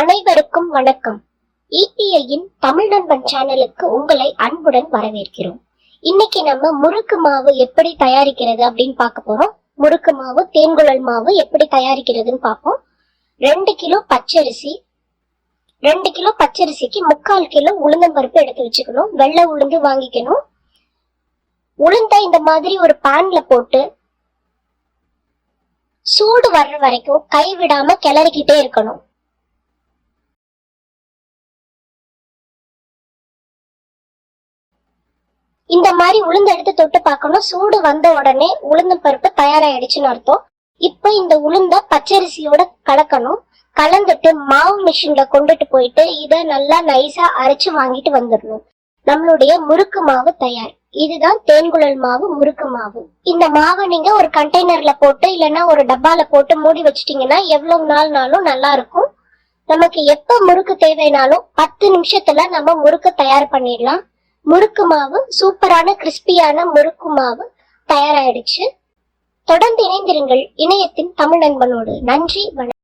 அனைவருக்கும் வணக்கம். இடிஐயின் தமிழ் நண்பன் சேனலுக்கு உங்களை அன்புடன் வரவேற்கிறோம். இன்னைக்கு நம்ம முறுக்கு மாவு எப்படி தயாரிக்கிறது அப்படின்னு பார்க்க போறோம். முறுக்கு மாவு தேன்குழல் மாவு எப்படி தயாரிக்கிறதுன்னு பார்ப்போம். ரெண்டு கிலோ பச்சரிசி ரெண்டு கிலோ பச்சரிசிக்கு முக்கால் கிலோ உளுந்தம்பருப்பு எடுத்து வச்சுக்கணும். வெள்ளை உளுந்து வாங்கிக்கணும். உளுந்த இந்த மாதிரி ஒரு பேன்ல போட்டு சூடு வர்ற வரைக்கும் கை விடாம கிளறிக்கிட்டே இருக்கணும். இந்த மாதிரி உளுந்து எடுத்து தொட்டு பார்க்கணும். சூடு வந்த உடனே உளுந்து பருப்பு தயாராயிடுச்சுன்னு அர்த்தம். இப்போ இந்த உளுந்த பச்சரிசியோட கலக்கணும். கலந்துட்டு மாவு மிஷின்ல கொண்டுட்டு போயிட்டு இதை நல்லா நைஸா அரைச்சு வாங்கிட்டு வந்துடணும். நம்மளுடைய முறுக்கு மாவு தயார். இதுதான் தேன்குழல் மாவு முறுக்கு மாவு. இந்த மாவை நீங்க ஒரு கண்டெய்னர்ல போட்டு இல்லைன்னா ஒரு டப்பால போட்டு மூடி வச்சிட்டீங்கன்னா எவ்வளவு நாள்னாலும் நல்லா இருக்கும். நமக்கு எப்ப முறுக்கு தேவைனாலும் பத்து நிமிஷத்துல நம்ம முறுக்கு தயார் பண்ணிடலாம். முறுக்கு மாவு சூப்பரான கிறிஸ்பியான முறுக்கு மாவு தயாராயிடுச்சு. தொடர்ந்து இணைந்திருங்கள் இணையத்தின் தமிழ் நண்பனோடு. நன்றி வணக்கம்.